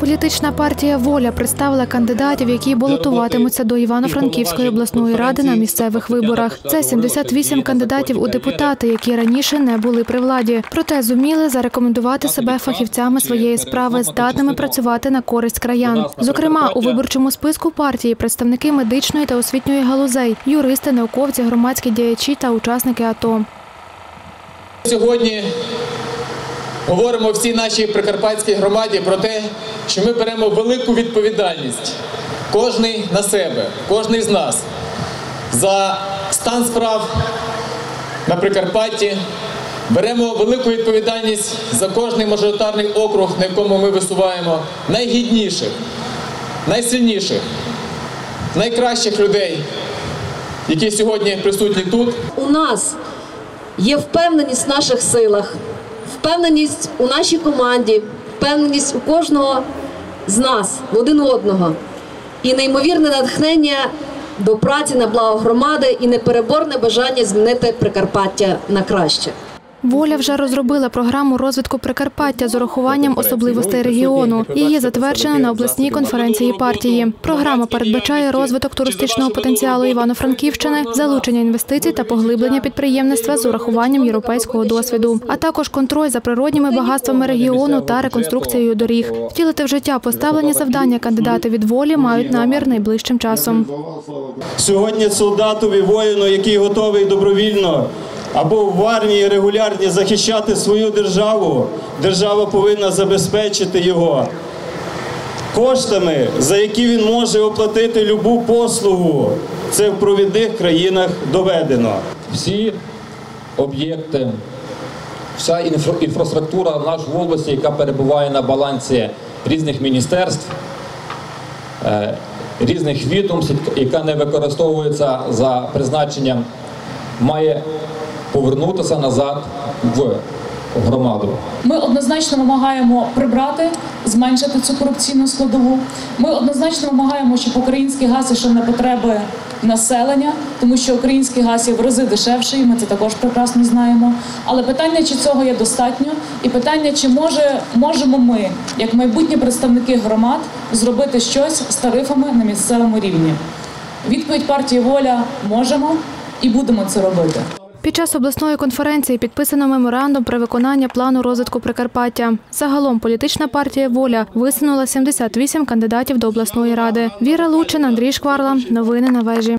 Політична партія Воля представила кандидатів, які балотуватимуться до Івано-Франківської обласної ради на місцевих виборах. Це 78 кандидатів у депутати, які раніше не були при владі. Проте зуміли зарекомендувати себе фахівцями своєї справи, здатними працювати на користь краян. Зокрема, у виборчому списку партії представники медичної та освітньої галузей, юристи, науковці, громадські діячі та учасники АТО. Сьогодні говоримо всій нашій прикарпатській громаді про те, що ми беремо велику відповідальність, кожний на себе, кожний з нас, за стан справ на Прикарпатті. Беремо велику відповідальність за кожний мажоритарний округ, на якому ми висуваємо найгідніших, найсильніших, найкращих людей, які сьогодні присутні тут. у нас є впевненість в наших силах, впевненість у нашій команді, впевненість у кожного з нас, в один одного, і неймовірне натхнення до праці на благо громади і непереборне бажання змінити Прикарпаття на краще. Воля вже розробила програму розвитку Прикарпаття з урахуванням особливостей регіону. Її затверджено на обласній конференції партії. Програма передбачає розвиток туристичного потенціалу Івано-Франківщини, залучення інвестицій та поглиблення підприємництва з урахуванням європейського досвіду, а також контроль за природніми багатствами регіону та реконструкцією доріг. Втілити в життя поставлені завдання кандидати від волі мають намір найближчим часом. Сьогодні солдатові воїну, який готовий добровільно або в армії регулярні захищати свою державу, держава повинна забезпечити його коштами, за які він може оплатити любу послугу. Це в провідних країнах доведено. всі об'єкти, вся інфра- інфраструктура в області, яка перебуває на балансі різних міністерств, е, різних відомств, яка не використовується за призначенням, має повернутися назад в громаду. Ми однозначно вимагаємо прибрати, зменшити цю корупційну складову. Ми однозначно вимагаємо, щоб український газ ішов на потреби населення, тому що український газ є в рази дешевший. Ми це також прекрасно знаємо. Але питання, чи цього є достатньо, і питання, чи може можемо ми, як майбутні представники громад, зробити щось з тарифами на місцевому рівні. Відповідь партії Воля можемо і будемо це робити. Під час обласної конференції підписано меморандум про виконання плану розвитку Прикарпаття. Загалом політична партія Воля висунула 78 кандидатів до обласної ради. Віра Лучин, Андрій Шкварла. Новини на вежі.